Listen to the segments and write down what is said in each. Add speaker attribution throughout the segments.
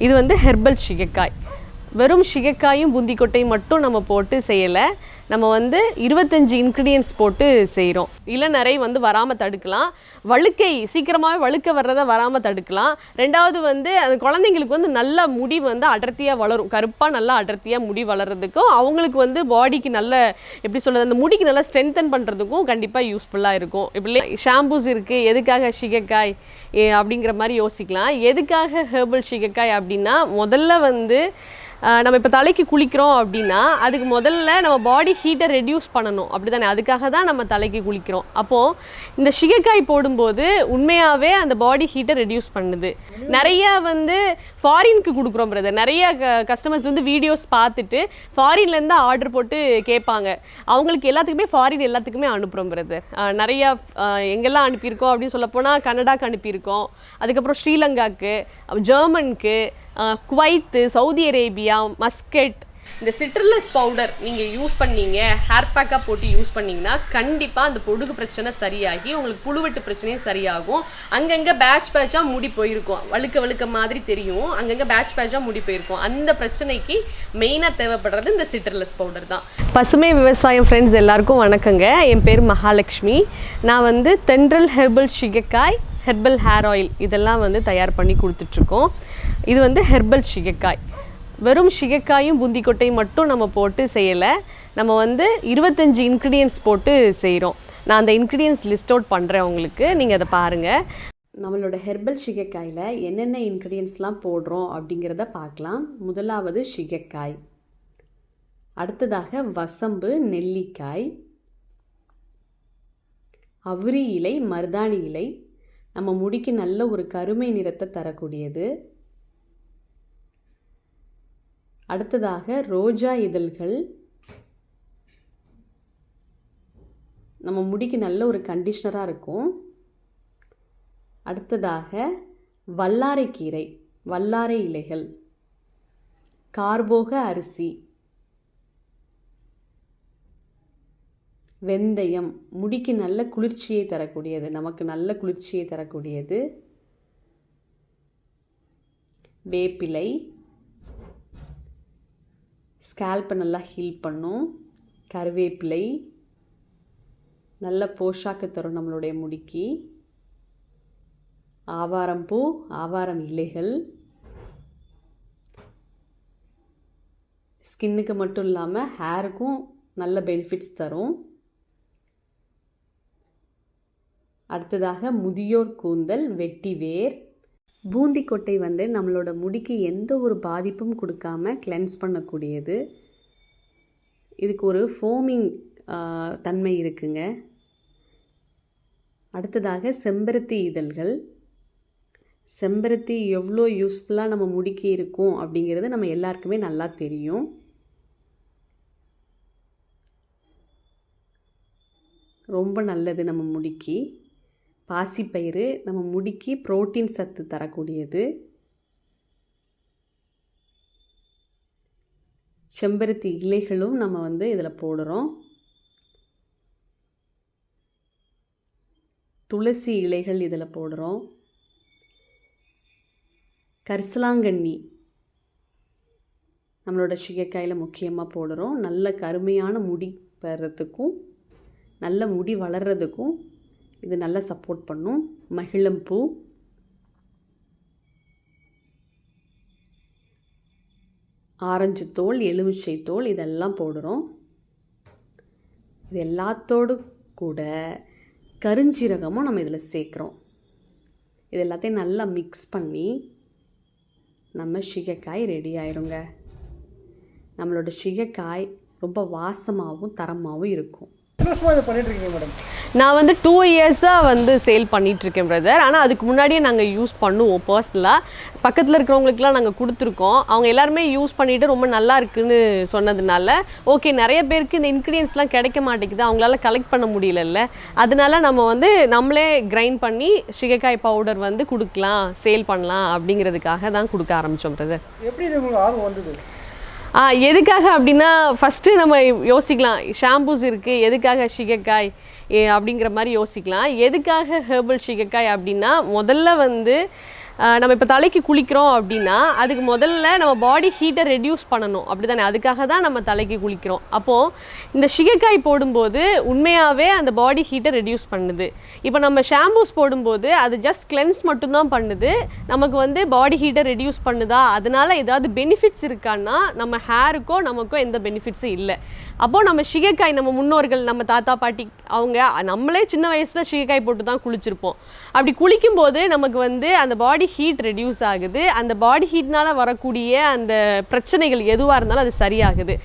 Speaker 1: இது வந்து ஹெர்பல் சிகைக்காய். வெறும் சிகைக்காயும் புந்திக்கொட்டையும் மட்டும் நம்ம போட்டு செய்யலை. நம்ம வந்து இருபத்தஞ்சி இன்க்ரீடியன்ஸ் போட்டு செய்கிறோம் இளநரை வந்து வராமல் தடுக்கலாம். வழுக்கை சீக்கிரமாகவே வழுக்க வர்றதை வராமல் தடுக்கலாம். ரெண்டாவது வந்து அந்த குழந்தைங்களுக்கு வந்து நல்ல முடி வந்து அடர்த்தியாக வளரும். கருப்பாக நல்லா அடர்த்தியாக முடி வளர்கிறதுக்கும் அவங்களுக்கு வந்து பாடிக்கு நல்ல எப்படி சொல்கிறது அந்த முடிக்கு நல்லா ஸ்ட்ரென்தன் பண்ணுறதுக்கும் கண்டிப்பாக யூஸ்ஃபுல்லாக இருக்கும். இப்படி ஷாம்பூஸ் இருக்குது எதுக்காக ஷிகக்காய் ஏ, அப்படிங்கிற மாதிரி யோசிக்கலாம். எதுக்காக ஹெர்பல் ஷிகக்காய் அப்படின்னா முதல்ல வந்து நம்ம இப்போ தலைக்கு குளிக்கிறோம் அப்படின்னா அதுக்கு முதல்ல நம்ம பாடி ஹீட்டை ரெடியூஸ் பண்ணணும். அப்படி தானே அதுக்காக தான் நம்ம தலைக்கு குளிக்கிறோம். அப்போது இந்த சிகைக்காய் போடும்போது உண்மையாகவே அந்த பாடி ஹீட்டை ரெடியூஸ் பண்ணுது. நிறைய வந்து ஃபாரினுக்கு கொடுக்குறோம் பிரதர் நிறைய கஸ்டமர்ஸ் வந்து வீடியோஸ் பார்த்துட்டு ஃபாரின்லேருந்து ஆர்டர் போட்டு கேட்பாங்க. அவங்களுக்கு எல்லாத்துக்குமே ஃபாரின் எல்லாத்துக்குமே அனுப்புகிறோம் பிரதர் நிறையா எங்கெல்லாம் அனுப்பியிருக்கோம் அப்படின்னு சொல்லப்போனால் கனடாக்கு அனுப்பியிருக்கோம். அதுக்கப்புறம் ஸ்ரீலங்காக்கு ஜெர்மனுக்கு குவைத்து சவுதி அரேபியா மஸ்கெட் இந்த சிட்ரலஸ் பவுடர் நீங்கள் யூஸ் பண்ணீங்க ஹேர் பேக்காக போட்டு யூஸ் பண்ணிங்கன்னா கண்டிப்பாக அந்த பொடுகு பிரச்சனை சரியாகி உங்களுக்கு புழுவெட்டு பிரச்சனையும் சரியாகும். அங்கங்கே பேட்ச் பேட்சாக முடி போயிருக்கும். வழுக்க வழுக்க மாதிரி தெரியும். அங்கங்கே பேட்ச் பேட்சாக முடி போயிருக்கும். அந்த பிரச்சனைக்கு மெயினாக தேவைப்படுறது இந்த சிட்ரலஸ் பவுடர் தான். பசுமை விவசாயம் ஃப்ரெண்ட்ஸ் எல்லாருக்கும் வணக்கங்க. என் பேர் மகாலட்சுமி. நான் வந்து Thendral herbal shikakai herbal hair oil இதெல்லாம் வந்து தயார் பண்ணி கொடுத்துட்ருக்கோம். இது வந்து ஹெர்பல் சிகைக்காய். வெறும் சிகைக்காயும் பூந்திக்கொட்டையும் மட்டும் நம்ம போட்டு செய்யலை. நம்ம வந்து இருபத்தஞ்சி இன்க்ரீடியன்ஸ் போட்டு செய்கிறோம். நான் அந்த இன்க்ரீடியன்ஸ் லிஸ்ட் அவுட் பண்ணுறேன் உங்களுக்கு. நீங்கள் அதை பாருங்கள் நம்மளோட ஹெர்பல் சிகைக்காயில் என்னென்ன இன்க்ரீடியன்ஸ்லாம் போடுறோம் அப்படிங்கிறத பார்க்கலாம். முதலாவது சிகைக்காய். அடுத்ததாக வசம்பு நெல்லிக்காய். அவுரி இலை மருதாணி இலை நம்ம முடிக்கு நல்ல ஒரு கருமை நிறத்தை தரக்கூடியது. அடுத்ததாக ரோஜா இதழ்கள். நம்ம முடிக்கு நல்ல ஒரு கண்டிஷ்னராக இருக்கும். அடுத்ததாக வல்லாரைக்கீரை வல்லாரை இலைகள் கார்போக அரிசி வெந்தயம் முடிக்கு நல்ல குளிர்ச்சியை தரக்கூடியது நமக்கு நல்ல குளிர்ச்சியை தரக்கூடியது. வேப்பிலை ஸ்கேல்ப்பை நல்லா ஹீல் பண்ணும். கருவேப்பிலை நல்ல போஷாக்கு தரும் நம்மளுடைய முடிக்கு. ஆவாரம் பூ ஆவாரம் இலைகள். ஸ்கின்னுக்கு மட்டும் இல்லாமல் ஹேருக்கும் நல்ல பெனிஃபிட்ஸ் தரும். அடுத்ததாக முதியோர் கூந்தல் வெட்டிவேர். பூந்தி கொட்டை வந்து நம்மளோட முடிக்கு எந்த ஒரு பாதிப்பும் கொடுக்காம கிளென்ஸ் பண்ணக்கூடியது. இதுக்கு ஒரு ஃபோமிங் தன்மை இருக்குங்க. அடுத்ததாக செம்பருத்தி இதழ்கள். செம்பருத்தி எவ்வளோ யூஸ்ஃபுல்லாக நம்ம முடிக்கு இருக்கும் அப்படிங்கிறது நம்ம எல்லாருக்குமே நல்லா தெரியும். ரொம்ப நல்லது நம்ம முடிக்கு. பாசிப்பயிறு நம்ம முடிக்கு புரோட்டீன் சத்து தரக்கூடியது. செம்பருத்தி இலைகளும் நம்ம வந்து இதில் போடுறோம். துளசி இலைகள் இதில் போடுறோம். கரிசலாங்கண்ணி நம்மளோட சிகைக்காயில் முக்கியமாக போடுறோம். நல்ல கருமையான முடி பெறத்துக்கும் நல்ல முடி வளர்கிறதுக்கும் இது நல்லா சப்போர்ட் பண்ணும். மகிழம்பூ ஆரஞ்சு தோல் எலுமிச்சை தோல் இதெல்லாம் போடுறோம். இது எல்லாத்தோடு கூட கருஞ்சீரகமும் நம்ம இதில் சேர்க்குறோம். இது எல்லாத்தையும் நல்லா மிக்ஸ் பண்ணி நம்ம சிகைக்காய் ரெடி ஆயிருங்க. நம்மளோட சிகைக்காய் ரொம்ப வாசமாகவும் தரமாகவும் இருக்கும். நான் வந்து டூ இயர்ஸாக வந்து சேல் பண்ணிகிட்ருக்கேன் பிரதர் ஆனால் அதுக்கு முன்னாடியே நாங்கள் யூஸ் பண்ணுவோம் பர்சனலாக பக்கத்தில் இருக்கிறவங்களுக்குலாம் நாங்கள் கொடுத்துருக்கோம். அவங்க எல்லாருமே யூஸ் பண்ணிவிட்டு ரொம்ப நல்லா இருக்குன்னு சொன்னதுனால ஓகே நிறைய பேருக்கு இந்த இன்க்ரீடியன்ஸ்லாம் கிடைக்க மாட்டேங்குது. அவங்களால கலெக்ட் பண்ண முடியலல்ல. அதனால நம்ம வந்து நம்மளே கிரைண்ட் பண்ணி சிகைக்காய் பவுடர் வந்து கொடுக்கலாம் சேல் பண்ணலாம் அப்படிங்கிறதுக்காக தான் கொடுக்க ஆரம்பித்தோம் பிரதர்
Speaker 2: எப்படி ஆர்வம் வந்தது?
Speaker 1: ஆ எதுக்காக அப்படின்னா ஃபஸ்ட்டு நம்ம யோசிக்கலாம். ஷாம்பூஸ் இருக்குது எதுக்காக சிகைக்காய்? அப்படிங்கிற மாதிரி யோசிக்கலாம். எதுக்காக ஹெர்பல் சிகைக்காய் அப்படின்னா முதல்ல வந்து நம்ம இப்போ தலைக்கு குளிக்கிறோம் அப்படின்னா அதுக்கு முதல்ல நம்ம பாடி ஹீட்டை ரெடியூஸ் பண்ணணும். அப்படி தானே அதுக்காக தான் நம்ம தலைக்கு குளிக்கிறோம். அப்போது இந்த சிகைக்காய் போடும்போது உண்மையாகவே அந்த பாடி ஹீட்டை ரெடியூஸ் பண்ணுது. இப்போ நம்ம ஷாம்பூஸ் போடும்போது அது ஜஸ்ட் கிளென்ஸ் மட்டும்தான் பண்ணுது. நமக்கு வந்து பாடி ஹீட்டை ரெடியூஸ் பண்ணுதா? அதனால ஏதாவது பெனிஃபிட்ஸ் இருக்கான்னா நம்ம ஹேருக்கோ நமக்கோ எந்த பெனிஃபிட்ஸும் இல்லை. அப்போது நம்ம சிகைக்காய் நம்ம முன்னோர்கள் நம்ம தாத்தா பாட்டி அவங்க நம்மளே சின்ன வயசில் சிகைக்காய் போட்டு தான் குளிச்சிருப்போம். அப்படி குளிக்கும்போது நமக்கு வந்து அந்த பாடி ஹீட் ரெடியூஸ் ஆகுது. அந்த பாடி ஹீட்னால வரக்கூடிய அந்த பிரச்சனைகள் எதுவாக இருந்தாலும் அது சரியாகுது.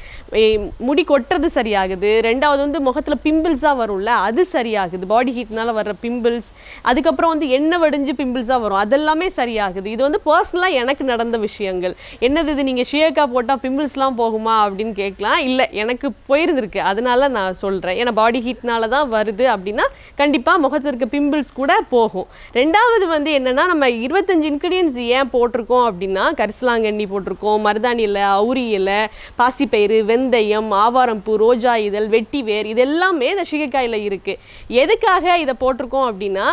Speaker 1: முடி கொட்டுறது சரியாகுது. ரெண்டாவது வந்து முகத்தில் பிம்பிள்ஸாக வரும்ல அது சரியாகுது. பாடி ஹீட்னால் வர்ற பிம்பிள்ஸ் அதுக்கப்புறம் வந்து எண்ணெய் வடிஞ்சு பிம்பிள்ஸாக வரும். அதெல்லாமே சரியாகுது. இது வந்து பர்சனலாக எனக்கு நடந்த விஷயங்கள். என்னது இது நீங்கள் ஷியக்கா போட்டால் பிம்பிள்ஸ்லாம் போகுமா அப்படின்னு கேட்கலாம். இல்லை எனக்கு போயிருந்திருக்கு. அதனால நான் சொல்கிறேன் ஏன்னா பாடி ஹீட்னால தான் வருது அப்படின்னா கண்டிப்பாக முகத்தில் இருக்க பிம்பிள்ஸ் கூட போகும். ரெண்டாவது வந்து என்னென்னா நம்ம இருபத்தி இருபத்தஞ்சு இன்க்ரீடியன்ஸ் ஏன் போட்டிருக்கோம் அப்படின்னா கரிசலாங்கண்ணி போட்டிருக்கோம் மருதாணி இலை அவுரி இலை பாசிப்பயிறு வெந்தயம் ஆவாரம்பூ ரோஜா இதழ் வெட்டி வேர் இதெல்லாமே இந்த சிகைக்காயில் இருக்குது எதுக்காக இதை போட்டிருக்கோம் அப்படின்னா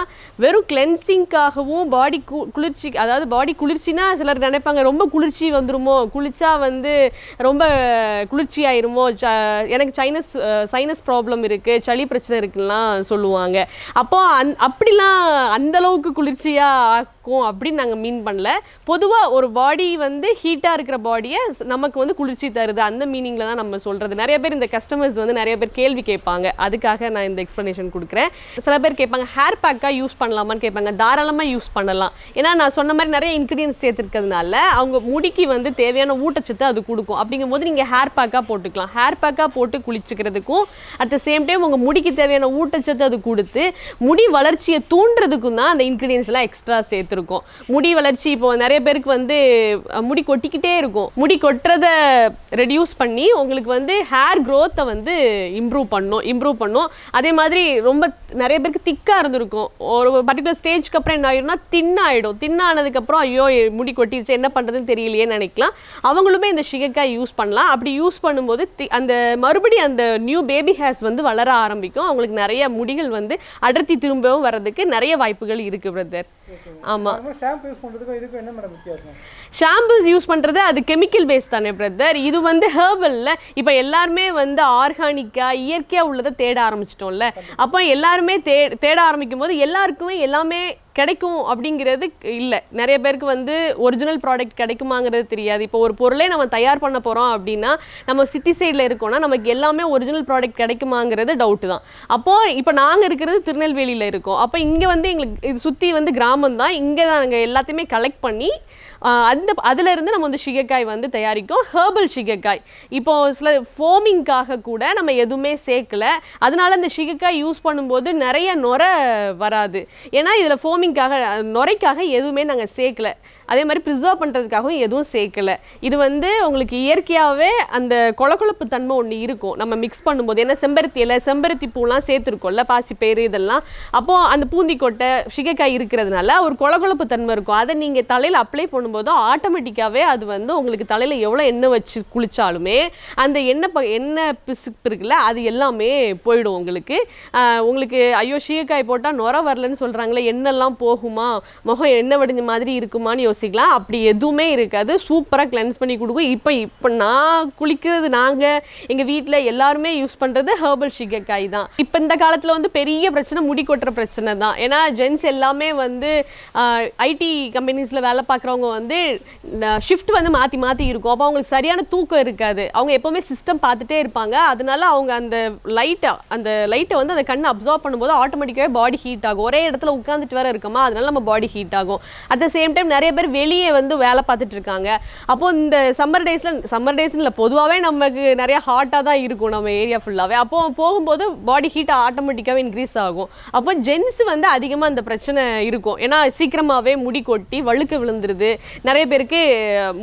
Speaker 1: வெறும் கிளென்சிங்காகவும் பாடி கு குளிர்ச்சி அதாவது பாடி குளிர்ச்சினா சிலர் நினைப்பாங்க ரொம்ப குளிர்ச்சி வந்துருமோ? குளிச்சா வந்து ரொம்ப குளிர்ச்சி ஆயிருமோ? ச எனக்கு சைனஸ் சைனஸ் ப்ராப்ளம் இருக்குது சளி பிரச்சனை இருக்குலாம் சொல்லுவாங்க. அப்போ அந் அப்படிலாம் அந்தளவுக்கு குளிர்ச்சியாக ஆக்கும் அப்படி அப்படின்னு நாங்கள் மீன் பண்ணல. பொதுவாக ஒரு பாடி வந்து ஹீட்டாக இருக்கிற பாடியை நமக்கு வந்து குளிர்ச்சி தருது. அந்த மீனிங்கில் தான் நம்ம சொல்கிறது நிறைய பேர் இந்த கஸ்டமர்ஸ் வந்து நிறைய பேர் கேள்வி கேட்பாங்க. அதுக்காக நான் இந்த எக்ஸ்ப்ளனேஷன் கொடுக்குறேன். சில பேர் கேட்பாங்க ஹேர் பேக்காக யூஸ் பண்ணலாமான்னு கேட்பாங்க. தாராளமாக யூஸ் பண்ணலாம். ஏன்னா நான் சொன்ன மாதிரி நிறைய இன்க்ரீடியன்ஸ் சேர்த்துருக்கிறதுனால அவங்க முடிக்கு வந்து தேவையான ஊட்டச்சத்து அது கொடுக்கும். அப்படிங்கும்போது நீங்கள் ஹேர் பேக்காக போட்டுக்கலாம். ஹேர் பேக்காக போட்டு குளிச்சுக்கிறதுக்கும் அட் த சேம் டைம் உங்கள் முடிக்கு தேவையான ஊட்டச்சத்து அது கொடுத்து முடி வளர்ச்சியை தூண்டுறதுக்கும் தான் அந்த இன்க்ரீடியன்ஸ்லாம் எக்ஸ்ட்ரா சேர்த்துருக்கோம். முடி வளர்ச்சி இப்போ நிறைய பேருக்கு வந்து முடி கொட்டிக்கிட்டே இருக்கும். முடி கொட்டுறத ரெடியூஸ் பண்ணி உங்களுக்கு வந்து ஹேர் க்ரோத்தை வந்து இம்ப்ரூவ் பண்ணும் இம்ப்ரூவ் பண்ணும். அதே மாதிரி ரொம்ப நிறைய பேருக்கு திக்காக இருந்திருக்கும். ஒரு பர்டிகுலர் ஸ்டேஜ்க்கு அப்புறம் என்ன ஆயிரும்னா தின்னாயிடும் தின்னானதுக்கப்புறம் ஐயோ முடி கொட்டிடுச்சு என்ன பண்ணுறதுன்னு தெரியலையே நினைக்கலாம். அவங்களுமே இந்த ஷிகக்காய் யூஸ் பண்ணலாம். அப்படி யூஸ் பண்ணும்போது தி- அந்த மறுபடியும் அந்த நியூ பேபி ஹேர்ஸ் வந்து வளர ஆரம்பிக்கும். அவங்களுக்கு நிறைய முடிகள் வந்து அடர்த்தி திரும்பவும் வர்றதுக்கு நிறைய வாய்ப்புகள் இருக்குது பிரதர் ஆமா.
Speaker 2: ஷாம்பு யூஸ் பண்ணுறதுக்கும் இதுக்கும் என்ன மேடம் வித்தியாசம்?
Speaker 1: ஷாம்பூஸ் யூஸ் பண்ணுறது அது கெமிக்கல் பேஸ் தானே பிரதர் இது வந்து ஹேர்பலில் இப்போ எல்லாருமே வந்து ஆர்கானிக்காக இயற்கையாக உள்ளதை தேட ஆரம்பிச்சிட்டோம்ல. அப்போ எல்லாருமே தே தேட ஆரம்பிக்கும் போது எல்லாருக்குமே எல்லாமே கிடைக்கும் அப்படிங்கிறது இல்லை. நிறைய பேருக்கு வந்து ஒரிஜினல் ப்ராடக்ட் கிடைக்குமாங்கிறது தெரியாது. இப்போ ஒரு பொருளே நம்ம தயார் பண்ண போகிறோம் அப்படின்னா நம்ம சிட்டி சைடில் இருக்கோம்னா நமக்கு எல்லாமே ஒரிஜினல் ப்ராடக்ட் கிடைக்குமாங்கிறது டவுட்டு தான். அப்போது இப்போ நாங்கள் இருக்கிறது திருநெல்வேலியில் இருக்கோம். அப்போ இங்கே வந்து எங்களுக்கு இது சுற்றி வந்து கிராமம் தான் இங்கே தான் நாங்கள் எல்லாத்தையுமே கலெக்ட் பண்ணி அந்த அதிலிருந்து நம்ம வந்து சிகைக்காய் வந்து தயாரிக்கும். ஹேர்பல் சிகைக்காய் இப்போ சில ஃபோமிங்காக கூட நம்ம எதுவுமே சேர்க்கல. அதனால இந்த சிகைக்காய் யூஸ் பண்ணும்போது நிறைய நுரை வராது. ஏன்னா இதில் ஃபோமிங்காக நுரைக்காக எதுவுமே நாங்கள் சேர்க்கல. அதே மாதிரி ப்ரிசர்வ் பண்ணுறதுக்காகவும் எதுவும் சேர்க்கல. இது வந்து உங்களுக்கு இயற்கையாகவே அந்த கொழகொழப்பு தன்மை ஒன்று இருக்கும். நம்ம மிக்ஸ் பண்ணும்போது. ஏன்னா செம்பருத்தி இலை செம்பருத்தி பூலாம் சேர்த்துருக்கோம்ல பாசிப்பயிறு இதெல்லாம். அப்போது அந்த பூந்திக்கொட்டை சிகைக்காய் இருக்கிறதுனால ஒரு கொழகொழப்பு தன்மை இருக்கும். அதை நீங்கள் தலையில் அப்ளை பண்ணும்போது ஆட்டோமேட்டிக்காகவே அது வந்து உங்களுக்கு தலையில் எவ்வளோ எண்ணெய் வச்சு குளிச்சாலுமே அந்த எண்ணெய் ப எண்ணெய் பிசுப்பு இருக்குல்ல அது எல்லாமே போயிடும் உங்களுக்கு. உங்களுக்கு ஐயோ சீக்காய் போட்டால் நுர வரலன்னு சொல்கிறாங்களே எண்ணெய்லாம் போகுமா? முகம் எண்ணெய் வடிஞ்ச மாதிரி இருக்குமான்னு யோசிக்கலாம். அப்படி எதுவுமே இருக்காது. சூப்பராக கிளென்ஸ் பண்ணி கொடுக்கும் இப்போ இப்போ நான் குளிக்கிறது நாங்கள் எங்கள் வீட்டில் எல்லாருமே யூஸ் பண்ணுறது ஹேர்பல் சீக்காய் தான். இப்போ இந்த காலத்தில் வந்து பெரிய பிரச்சனை முடி கொட்டுற பிரச்சனை தான். ஏன்னா ஜென்ஸ் எல்லாமே வந்து ஐடி கம்பெனிஸில் வேலை பார்க்குறவங்க வந்து ஷிஃப்ட் வந்து மாற்றி மாற்றி இருக்கும். அப்போ அவங்களுக்கு சரியான தூக்கம் இருக்காது. அவங்க எப்போவுமே சிஸ்டம் பார்த்துட்டே இருப்பாங்க. அதனால அவங்க அந்த லைட்டை அந்த லைட்டை வந்து அந்த கண்ணை அப்சர்வ் பண்ணும்போது ஆட்டோமேட்டிக்காகவே பாடி ஹீட் ஆகும். ஒரே இடத்துல உட்காந்துட்டு வேற இருக்கமா? அதனால நம்ம பாடி ஹீட் ஆகும். அட் த சேம் டைம் நிறைய பேர் வெளியே வந்து வேலை பார்த்துட்டு இருக்காங்க. அப்போ இந்த சம்மர் டேஸில் சம்மர் டேஸ்ல இல்லை பொதுவாகவே நமக்கு நிறைய ஹாட்டாக தான் இருக்கும் நம்ம ஏரியா ஃபுல்லாகவே அப்போ போகும்போது பாடி ஹீட் ஆட்டோமேட்டிக்காகவே இன்க்ரீஸ் ஆகும். அப்போ ஜென்ஸ் வந்து அதிகமாக அந்த பிரச்சனை இருக்கும். ஏன்னா சீக்கிரமாகவே முடி கொட்டி வழுக்க விழுந்துருது. நிறைய பேருக்கு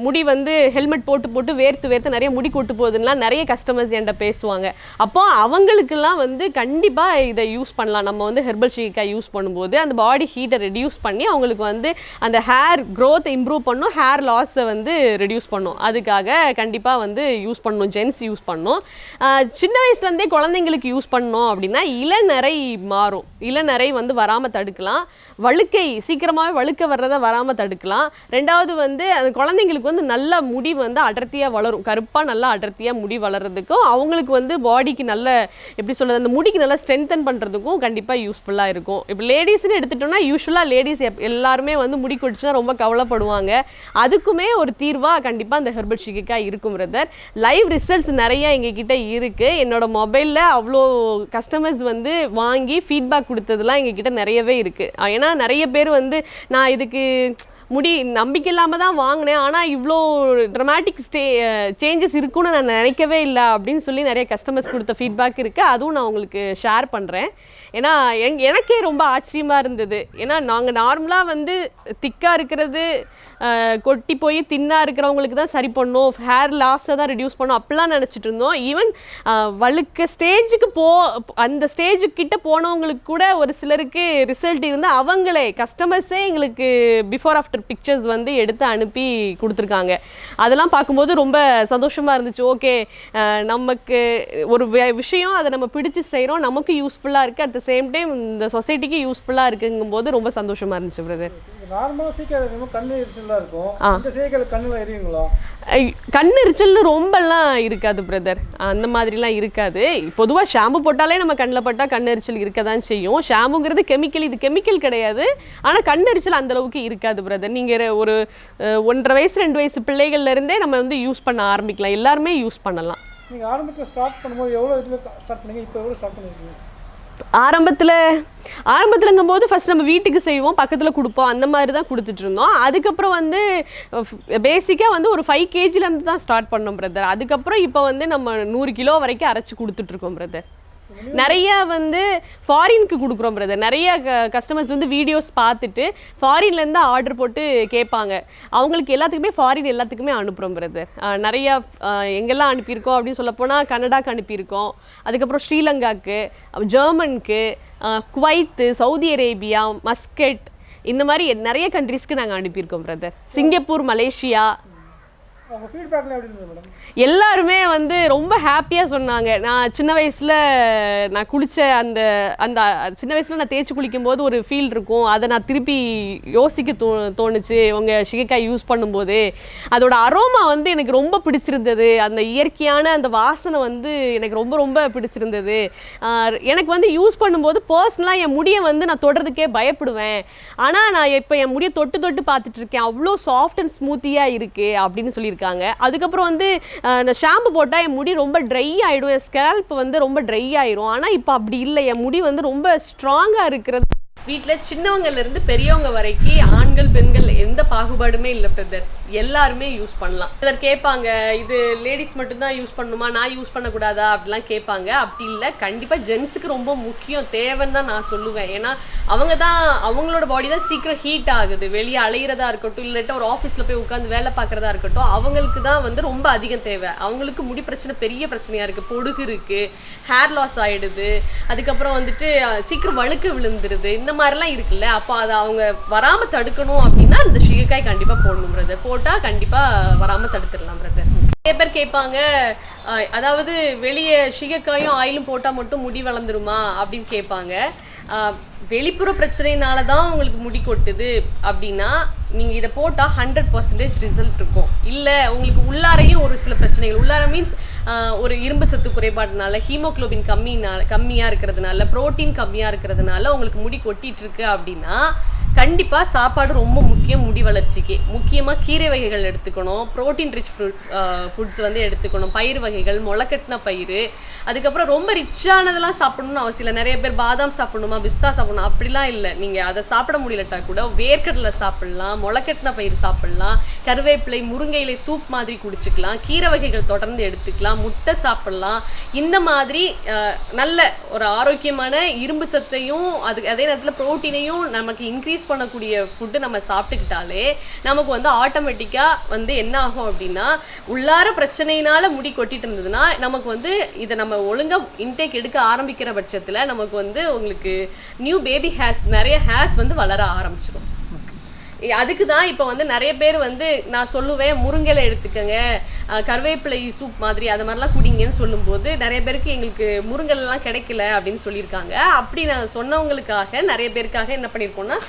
Speaker 1: முடி வந்து ஹெல்மெட் போட்டு போட்டு வேர்த்து வேர்த்து நிறைய முடி கொட்டு போகுதுன்னா நிறைய கஸ்டமர்ஸ் என்கிட்ட பேசுவாங்க. அப்போ அவங்களுக்கெல்லாம் வந்து கண்டிப்பாக இதை யூஸ் பண்ணலாம். நம்ம வந்து ஹெர்பல் ஷீக்காக யூஸ் பண்ணும்போது அந்த பாடி ஹீட்டை ரெடியூஸ் பண்ணி அவங்களுக்கு வந்து அந்த ஹேர் க்ரோத் இம்ப்ரூவ் பண்ணும் ஹேர் லாஸை வந்து ரெடியூஸ் பண்ணும். அதுக்காக கண்டிப்பாக வந்து யூஸ் பண்ணணும் ஜென்ஸ் யூஸ் பண்ணும் சின்ன வயசுலேருந்தே குழந்தைங்களுக்கு யூஸ் பண்ணோம் அப்படின்னா இளநரை மாறும். இளநரை வந்து வராமல் தடுக்கலாம். வழுக்கை சீக்கிரமாகவே வழுக்க வர்றதை வராமல் தடுக்கலாம். ரெண்டாவது ரெண்டாவது வந்து அந்த குழந்தைங்களுக்கு வந்து நல்ல முடி வந்து அடர்த்தியாக வளரும். கருப்பாக நல்லா அடர்த்தியாக முடி வளர்கிறதுக்கும் அவங்களுக்கு வந்து பாடிக்கு நல்ல எப்படி சொல்கிறது அந்த முடிக்கு நல்லா ஸ்ட்ரென்தன் பண்ணுறதுக்கும் கண்டிப்பாக யூஸ்ஃபுல்லாக இருக்கும். இப்போ லேடிஸ்னு எடுத்துட்டோம்னா யூஸ்வலாக லேடிஸ் எல்லாருமே வந்து முடி கொடிச்சுனா ரொம்ப கவலைப்படுவாங்க. அதுக்குமே ஒரு தீர்வாக கண்டிப்பாக அந்த ஹெர்பல் ஷிகிக்காய் இருக்கும் பிரதர் லைவ் ரிசல்ட்ஸ் நிறையா எங்ககிட்ட இருக்குது என்னோட மொபைலில் அவ்வளோ கஸ்டமர்ஸ் வந்து வாங்கி ஃபீட்பேக் கொடுத்ததுலாம் எங்ககிட்ட நிறையவே இருக்குது ஏன்னா நிறைய பேர் வந்து நான் இதுக்கு முடி நம்பிக்கை இல்லாமல் தான் வாங்கினேன். ஆனால் இவ்வளோ ட்ரமாட்டிக் ஸ்டே சேஞ்சஸ் இருக்குன்னு நான் நினைக்கவே இல்லை அப்படின்னு சொல்லி நிறைய கஸ்டமர்ஸ் கொடுத்த ஃபீட்பேக் இருக்குது அதுவும் நான் உங்களுக்கு ஷேர் பண்ணுறேன் ஏன்னா எங் எனக்கே ரொம்ப ஆச்சரியமாக இருந்தது. ஏன்னா நாங்கள் நார்மலாக வந்து திக்காக இருக்கிறது கொட்டி போய் தின்னாக இருக்கிறவங்களுக்கு தான் சரி பண்ணும். ஹேர் லாஸை தான் ரெடியூஸ் பண்ணும். அப்படிலாம் நினச்சிட்டு இருந்தோம். ஈவன் வழுக்க ஸ்டேஜுக்கு போ அந்த ஸ்டேஜுக்கு கிட்ட போனவங்களுக்கு கூட ஒரு சிலருக்கு ரிசல்ட் இருந்தால் அவங்களே கஸ்டமர்ஸே எங்களுக்கு பிஃபோர் ஆஃப்டர் பிக்சர்ஸ் வந்து எடுத்து அனுப்பி கொடுத்துருக்காங்க. அதெல்லாம் பார்க்கும்போது ரொம்ப சந்தோஷமாக இருந்துச்சு. ஓகே நமக்கு ஒரு விஷயம் அதை நம்ம பிடிச்சு செய்கிறோம் நமக்கு யூஸ்ஃபுல்லாக இருக்குது அட் த சேம் டைம் இந்த சொசைட்டிக்கு யூஸ்ஃபுல்லாக இருக்குங்கும்போது ரொம்ப சந்தோஷமாக இருந்துச்சு பிரதர்
Speaker 2: நார்மலாக சீக்கிரம் கண்ணு எரிச்சலாக இருக்கும்.
Speaker 1: ஆ.
Speaker 2: இந்த சீக்கிரம் கண்ணில் எரியுங்களா?
Speaker 1: கண் எரிச்சல்னு ரொம்பலாம் இருக்காது பிரதர் அந்த மாதிரிலாம் இருக்காது. பொதுவாக ஷாம்பு போட்டாலே நம்ம கண்ணில் பட்டால் கண் எரிச்சல் இருக்க தான் செய்யும். ஷாம்புங்கிறது கெமிக்கல் இது கெமிக்கல் கிடையாது. ஆனால் கண் எரிச்சல் அந்த அளவுக்கு இருக்காது பிரதர் நீங்கள் ஒரு ஒன்றரை வயசு ரெண்டு வயசு பிள்ளைகள்ல இருந்தே நம்ம வந்து யூஸ் பண்ண ஆரம்பிக்கலாம். எல்லாருமே யூஸ் பண்ணலாம்.
Speaker 2: நீங்கள் ஆரம்பத்தில் ஸ்டார்ட் பண்ணும்போது எவ்வளோ இதில் ஸ்டார்ட் பண்ணீங்க? இப்போ எவ்வளோ ஸ்டார்ட் பண்ணியிருக்கீங்க
Speaker 1: ஆரம்பத்தில் ஆரம்பத்துலங்கும் போது ஃபர்ஸ்ட் நம்ம வீட்டுக்கு செய்வோம் பக்கத்தில் கொடுப்போம் அந்த மாதிரி தான் கொடுத்துட்டு இருந்தோம் அதுக்கப்புறம் வந்து பேசிக்காக வந்து ஒரு ஃபைவ் கேஜிலேருந்து தான் ஸ்டார்ட் பண்ணோம் பிரதர் அதுக்கப்புறம் இப்போ வந்து நம்ம நூறு கிலோ வரைக்கும் அரைச்சி கொடுத்துட்ருக்கோம் பிரதர் நிறைய வந்து ஃபாரினுக்கு கொடுக்குறோம் பிரதர் நிறைய கஸ்டமர்ஸ் வந்து வீடியோஸ் பார்த்துட்டு ஃபாரின்லேருந்து ஆர்டர் போட்டு கேட்பாங்க. அவங்களுக்கு எல்லாத்துக்குமே ஃபாரின் எல்லாத்துக்குமே அனுப்புகிறோம் பிரதர் நிறைய எங்கெல்லாம் அனுப்பியிருக்கோம் அப்படின்னு சொல்ல போனால் கனடாக்கு அனுப்பியிருக்கோம். அதுக்கப்புறம் ஸ்ரீலங்காக்கு ஜெர்மனுக்கு குவைத்து சவுதி அரேபியா மஸ்கட் இந்த மாதிரி நிறைய கண்ட்ரீஸ்க்கு நாங்கள் அனுப்பியிருக்கோம் பிரதர் சிங்கப்பூர் மலேசியா. எல்லாருமே வந்து ரொம்ப ஹாப்பியாக சொன்னாங்க. நான் சின்ன வயசில் நான் குளித்த அந்த அந்த சின்ன வயசில் நான் தேய்ச்சி குளிக்கும்போது ஒரு ஃபீல் இருக்கும். அதை நான் திருப்பி யோசிக்க தோ தோணுச்சு. உங்கள் ஷிகைக்காய் யூஸ் பண்ணும்போது. அதோட அரோமா வந்து எனக்கு ரொம்ப பிடிச்சிருந்தது. அந்த இயற்கையான அந்த வாசனை வந்து எனக்கு ரொம்ப ரொம்ப பிடிச்சிருந்தது. எனக்கு வந்து யூஸ் பண்ணும்போது பர்சனலாக என் முடியை வந்து நான் தொடுறதுக்கே பயப்படுவேன். ஆனால் நான் இப்போ என் முடியை தொட்டு தொட்டு பார்த்துட்டு இருக்கேன். அவ்வளோ சாஃப்ட் அண்ட் ஸ்மூத்தியாக இருக்குது அப்படின்னு சொல்லியிருக்காங்க. அதுக்கப்புறம் வந்து நான் ஷாம்பு போட்டால் என் முடி ரொம்ப ட்ரை ஆகிடும் என் ஸ்கேல்ப் வந்து ரொம்ப ட்ரை ஆயிரும். ஆனால் இப்போ அப்படி இல்லை. என் முடி வந்து ரொம்ப ஸ்ட்ராங்காக இருக்கிறது வீட்டில் சின்னவங்கலேருந்து பெரியவங்க வரைக்கும் ஆண்கள் பெண்கள் எந்த பாகுபாடுமே இல்லை பிரதர் எல்லாருமே யூஸ் பண்ணலாம். சிலர் கேட்பாங்க இது லேடிஸ் மட்டும்தான் யூஸ் பண்ணணுமா நான் யூஸ் பண்ணக்கூடாதா? அப்படிலாம் கேட்பாங்க. அப்படி இல்லை. கண்டிப்பாக ஜென்ஸுக்கு ரொம்ப முக்கியம். தேவைன்னு தான் நான் சொல்லுவேன். ஏன்னா அவங்க தான் அவங்களோட பாடி தான் சீக்கிரம் ஹீட் ஆகுது. வெளியே அலையிறதா இருக்கட்டும் இல்லாட்டா ஒரு ஆஃபீஸில் போய் உட்காந்து வேலை பார்க்குறதா இருக்கட்டும் அவங்களுக்கு தான் வந்து ரொம்ப அதிகம் தேவை. அவங்களுக்கு முடி பிரச்சனை பெரிய பிரச்சனையாக இருக்குது பொடுகு இருக்குது ஹேர் லாஸ் ஆகிடுது அதுக்கப்புறம் வந்துட்டு சீக்கிரம் வழுக்க விழுந்துருது. இந்த மாதிரிலாம் இருக்குல்ல அப்போ அதை அவங்க வராமல் தடுக்கணும் அப்படின்னா இந்த ஷிகக்காய் கண்டிப்பாக போடணும் பிரதர் போட்டால் கண்டிப்பாக வராமல் தடுத்துடலாம் பிரதர் நிறைய பேர் கேட்பாங்க அதாவது வெளியே ஷிகக்காயும் ஆயிலும் போட்டால் மட்டும் முடி வளர்ந்துருமா அப்படின்னு கேட்பாங்க. வெளிப்புற பிரச்சனையினால தான் உங்களுக்கு முடி கொட்டுது அப்படின்னா நீங்கள் இதை போட்டால் ஹண்ட்ரட் பர்சன்டேஜ் ரிசல்ட் இருக்கும். இல்லை உங்களுக்கு உள்ளாரையும் ஒரு சில பிரச்சனைகள் உள்ளார மீன்ஸ் ஒரு இரும்பு சத்து குறைபாடுனால ஹீமோகுளோபின் கம்மினால கம்மியாக இருக்கிறதுனால புரோட்டீன் கம்மியாக இருக்கிறதுனால உங்களுக்கு முடி கொட்டிட்டு இருக்கு அப்படின்னா கண்டிப்பாக சாப்பாடு ரொம்ப முக்கியம் முடி வளர்ச்சிக்கு. முக்கியமாக கீரை வகைகள் எடுத்துக்கணும் ப்ரோட்டீன் ரிச் ஃப்ரூட் ஃபுட்ஸ் வந்து எடுத்துக்கணும் பயிர் வகைகள் முளைக்கட்டின பயிர் அதுக்கப்புறம் ரொம்ப ரிச்சானதெல்லாம் சாப்பிடணும்னு அவசியம் இல்லை. நிறைய பேர் பாதாம் சாப்பிடணுமா பிஸ்தா சாப்பிடணும் அப்படிலாம் இல்லை. நீங்கள் அதை சாப்பிட முடியலட்டா கூட வேர்க்கடலை சாப்பிட்லாம் முளைக்கட்டின பயிர் சாப்பிட்லாம் கருவேப்பிலை முருங்கை இலை சூப் மாதிரி குடிச்சுக்கலாம். கீரை வகைகள் தொடர்ந்து எடுத்துக்கலாம். முட்டை சாப்பிடலாம். இந்த மாதிரி நல்ல ஒரு ஆரோக்கியமான இரும்பு சத்தையும் அது அதே நேரத்தில் ப்ரோட்டீனையும் நமக்கு இன்க்ரீஸ் பண்ணக்கூடிய ஃபுட்டு நம்ம சாப்பிட்டுக்கிட்டாலே நமக்கு வந்து ஆட்டோமேட்டிக்காக வந்து என்ன ஆகும் அப்படின்னா உள்ளார பிரச்சனையினால் முடி கொட்டிட்டு இருந்ததுன்னா நமக்கு வந்து இதை நம்ம ஒழுங்காக இன்டேக் எடுக்க ஆரம்பிக்கிற பட்சத்தில் நமக்கு வந்து உங்களுக்கு நியூ பேபி ஹேர்ஸ் நிறைய ஹேர்ஸ் வந்து வளர ஆரம்பிச்சிடும். அதுக்கு தான் இப்போ வந்து நிறைய பேர் வந்து நான் சொல்லுவேன் முருங்கலை எடுத்துக்கங்க கருவேப்பிலை சூப் மாதிரி அது மாதிரிலாம் குடிங்கன்னு சொல்லும்போது நிறைய பேருக்கு எங்களுக்கு முருங்கல்லாம் கிடைக்கல அப்படின்னு சொல்லியிருக்காங்க. அப்படி நான் சொன்னவங்களுக்காக நிறைய பேருக்காக என்ன பண்ணியிருக்கோம்னா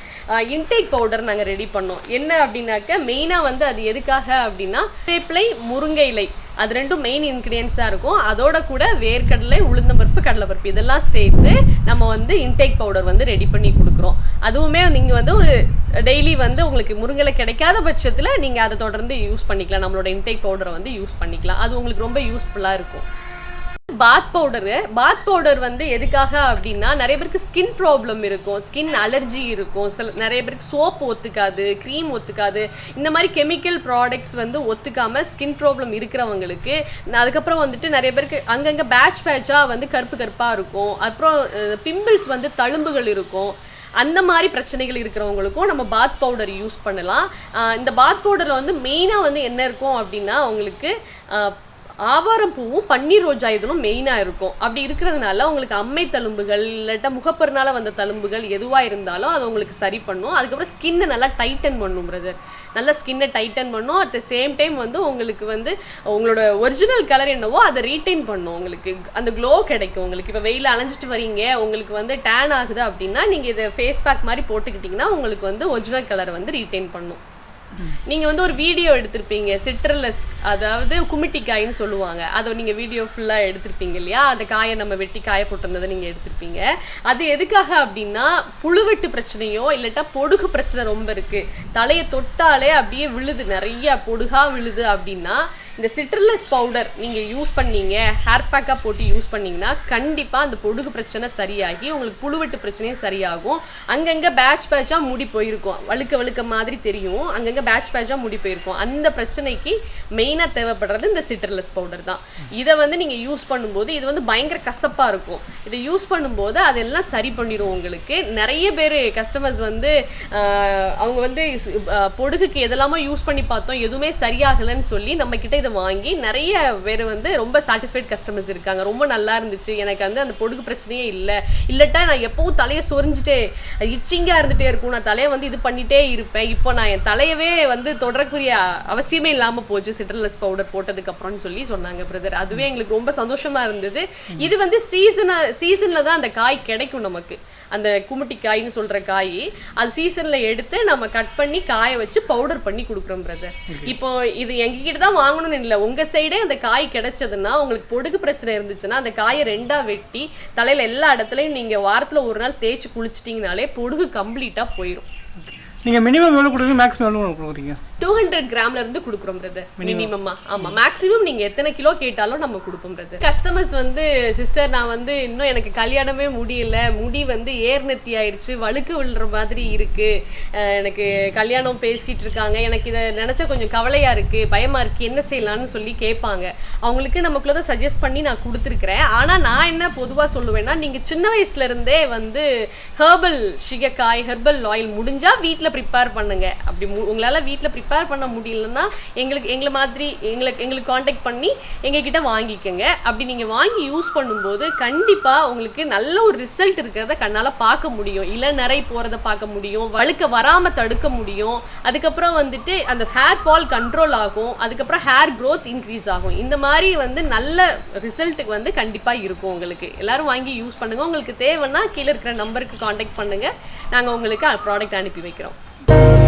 Speaker 1: இன்டேக் பவுடர் நாங்கள் ரெடி பண்ணோம். என்ன அப்படின்னாக்க மெயினாக வந்து அது எதுக்காக அப்படின்னா கருவேப்பிலை முருங்கை இலை. அது ரெண்டும் மெயின் இன்க்ரீடியன்ஸாக இருக்கும். அதோட கூட வேர்க்கடலை உளுந்தம்பருப்பு கடலைப்பருப்பு இதெல்லாம் சேர்த்து நம்ம வந்து இன்டேக் பவுடர் வந்து ரெடி பண்ணி கொடுக்குறோம். அதுவுமே நீங்கள் வந்து ஒரு டெய்லி வந்து உங்களுக்கு முருங்கலை கிடைக்காத பட்சத்தில் நீங்கள் அதை தொடர்ந்து யூஸ் பண்ணிக்கலாம். நம்மளோட இன்டேக் பவுடரை வந்து யூஸ் பண்ணிக்கலாம். அது உங்களுக்கு ரொம்ப யூஸ்ஃபுல்லாக இருக்கும். பாத் பவுடரு பாத் பவுடர் வந்து எதுக்காக அப்படின்னா நிறைய பேருக்கு ஸ்கின் ப்ராப்ளம் இருக்கும் ஸ்கின் அலர்ஜி இருக்கும். சில நிறைய பேருக்கு சோப் ஒத்துக்காது க்ரீம் ஒத்துக்காது. இந்த மாதிரி கெமிக்கல் ப்ராடக்ட்ஸ் வந்து ஒத்துக்காமல் ஸ்கின் ப்ராப்ளம் இருக்கிறவங்களுக்கு நான் அதுக்கப்புறம் வந்துட்டு நிறைய பேருக்கு அங்கங்கே பேட்ச் பேட்சாக வந்து கருப்பு கருப்பாக இருக்கும். அப்புறம் பிம்பிள்ஸ் வந்து தழும்புகள் இருக்கும். அந்த மாதிரி பிரச்சனைகள் இருக்கிறவங்களுக்கும் நம்ம பாத் பவுடர் யூஸ் பண்ணலாம். இந்த பாத் பவுடரில் வந்து மெயினாக வந்து என்ன இருக்கும் அப்படின்னா அவங்களுக்கு ஆவாரம் பூவும் பன்னீர் ரோஜா இதுவும் மெயினாக இருக்கும். அப்படி இருக்கிறதுனால உங்களுக்கு அம்மை தழும்புகள் இல்லாட்டா முகப்பெருனால வந்த தழும்புகள் எதுவாக இருந்தாலும் அது உங்களுக்கு சரி பண்ணும். அதுக்கப்புறம் ஸ்கின்னை நல்லா டைட்டன் பண்ணும் பிரதர் நல்லா ஸ்கின்னை டைட்டன் பண்ணும். அட் த சேம் டைம் வந்து உங்களுக்கு வந்து உங்களோட ஒரிஜினல் கலர் என்னவோ அதை ரீட்டைன் பண்ணும். உங்களுக்கு அந்த க்ளோ கிடைக்கும். உங்களுக்கு இப்போ வெயில் அலைஞ்சிட்டு வரீங்க உங்களுக்கு வந்து டேன் ஆகுது அப்படின்னா நீங்கள் இதை ஃபேஸ் பேக் மாதிரி போட்டுக்கிட்டிங்கன்னா உங்களுக்கு வந்து ஒரிஜினல் கலரை வந்து ரீட்டைன் பண்ணும். நீங்க வந்து ஒரு வீடியோ எடுத்திருப்பீங்க சிட்ரலஸ் அதாவது குமிட்டிக்காயின்னு சொல்லுவாங்க. அதை நீங்க வீடியோ ஃபுல்லா எடுத்திருப்பீங்க இல்லையா? அந்த காயை நம்ம வெட்டி காய போட்டிருந்ததை நீங்க எடுத்திருப்பீங்க. அது எதுக்காக அப்படின்னா புழுவெட்டு பிரச்சனையோ இல்லட்டா பொடுகு பிரச்சனை ரொம்ப இருக்கு. தலையை தொட்டாலே அப்படியே விழுது. நிறைய பொடுகா விழுது அப்படின்னா இந்த சிட்ரலஸ் பவுடர் நீங்கள் யூஸ் பண்ணீங்க ஹேர் பேக்காக போட்டு யூஸ் பண்ணீங்கன்னா கண்டிப்பாக அந்த பொடுகு பிரச்சனை சரியாகி உங்களுக்கு புழுவெட்டு பிரச்சனையும் சரியாகும். அங்கங்கே பேட்ச் பேட்சாக முடி போயிருக்கும். வழுக்க வழுக்க மாதிரி தெரியும். அங்கங்கே பேட்ச் பேட்சாக முடி போயிருக்கும். அந்த பிரச்சனைக்கு மெயினாக தேவைப்படுறது இந்த சிட்ரலஸ் பவுடர் தான். இதை வந்து நீங்கள் யூஸ் பண்ணும்போது இது வந்து பயங்கர கசப்பாக இருக்கும். இதை யூஸ் பண்ணும்போது அதெல்லாம் சரி பண்ணிடும் உங்களுக்கு. நிறைய பேர் கஸ்டமர்ஸ் வந்து அவங்க வந்து பொடுகுக்கு எதெல்லாமோ யூஸ் பண்ணி பார்த்தோம். எதுவுமே சரியாகலைன்னு சொல்லி நம்மக்கிட்ட இதை வாங்கி நிறைய பேர் வந்து ரொம்ப சாட்டிஸ்ஃபைட் கஸ்டமர்ஸ் இருக்காங்க. ரொம்ப நல்லா இருந்துச்சு. எனக்கு வந்து அந்த பொடுகு பிரச்சனையே இல்லை. இல்லட்டா நான் எப்பவும் தலையை சொரிஞ்சுட்டே இச்சிங்காக இருந்துட்டே இருக்கும். நான் தலையை வந்து இது பண்ணிட்டே இருப்பேன். இப்போ நான் என் தலையவே வந்து தொடரக்கூடிய அவசியமே இல்லாமல் போச்சு. சிட்ரலஸ் பவுடர் போட்டதுக்கு அப்புறம்னு சொல்லி சொன்னாங்க பிரதர் அதுவே எங்களுக்கு ரொம்ப சந்தோஷமா இருந்தது. இது வந்து சீசன சீசன்ல தான் அந்த காய் கிடைக்கும் நமக்கு. அந்த குமுட்டி காய்னு சொல்ற காய் அது சீசன்ல எடுத்து நம்ம கட் பண்ணி காய வச்சு பவுடர் பண்ணி கொடுக்குறோம் பிரதர் இப்போ இது எங்ககிட்ட தான் வாங்கணும்னு இல்லை. உங்க சைடே அந்த காய் கிடைச்சதுன்னா உங்களுக்கு பொடுகு பிரச்சனை இருந்துச்சுன்னா அந்த காயை ரெண்டா வெட்டி தலையில எல்லா இடத்துலயும் நீங்க வாரத்துல ஒரு நாள் தேய்ச்சி குளிச்சிட்டிங்கனாலே பொடுகு கம்ப்ளீட்டா போயிடும்
Speaker 2: நீங்கள் மினிமம் எவ்வளோ கொடுக்குறீங்க? மேக்ஸிமம் எவ்வளோ கொடுக்குறீங்க?
Speaker 1: டூ ஹண்ட்ரட் கிராம்ல இருந்து கொடுக்குறோம் பிரதர் மினிமமா ஆமா மேக்ஸிமம் நீங்க எத்தனை கிலோ கேட்டாலும் நம்ம கொடுப்போம் பிரதர் கஸ்டமர்ஸ் வந்து சிஸ்டர் நான் வந்து இன்னும் எனக்கு கல்யாணமே முடியல. முடி வந்து ஏர் நெத்தி ஆயிடுச்சு. வழுக்கு விழுற மாதிரி இருக்கு. எனக்கு கல்யாணம் பேசிட்டு இருக்காங்க. எனக்கு இதை நினைச்சா கொஞ்சம் கவலையா இருக்கு. பயமா இருக்கு. என்ன செய்யலாம்னு சொல்லி கேட்பாங்க. அவங்களுக்கு நமக்குள்ள தான் சஜஸ்ட் பண்ணி நான் கொடுத்துருக்கிறேன். ஆனா நான் என்ன பொதுவா சொல்லுவேன்னா நீங்க சின்ன வயசுல இருந்தே வந்து ஹெர்பல் சிகக்காய் ஹெர்பல் ஆயில் முடிஞ்சா வீட்ல ப்ரிப்பேர் பண்ணுங்க. அப்படி உங்களால வீட்ல ப்ரிப்பேர் பண்ண முடியலன்னா எங்களுக்கு எங்களை மாதிரி எங்களுக்கு எங்களுக்கு காண்டாக்ட் பண்ணி எங்ககிட்ட வாங்கிக்கோங்க. அப்படி நீங்கள் வாங்கி யூஸ் பண்ணும்போது கண்டிப்பாக உங்களுக்கு நல்ல ஒரு ரிசல்ட் இருக்கிறத கண்ணால் பார்க்க முடியும். இளநரை நிறை போறத பார்க்க முடியும். வழுக்க வராமல் தடுக்க முடியும். அதுக்கப்புறம் வந்துட்டு அந்த ஹேர் ஃபால் கண்ட்ரோல் ஆகும். அதுக்கப்புறம் ஹேர் க்ரோத் இன்க்ரீஸ் ஆகும். இந்த மாதிரி வந்து நல்ல ரிசல்ட்டுக்கு வந்து கண்டிப்பாக இருக்கும் உங்களுக்கு. எல்லாரும் வாங்கி யூஸ் பண்ணுங்க. உங்களுக்கு தேவைன்னா கீழே இருக்கிற நம்பருக்கு காண்டாக்ட் பண்ணுங்கள் நாங்கள் உங்களுக்கு ப்ராடக்ட் அனுப்பி வைக்கிறோம்.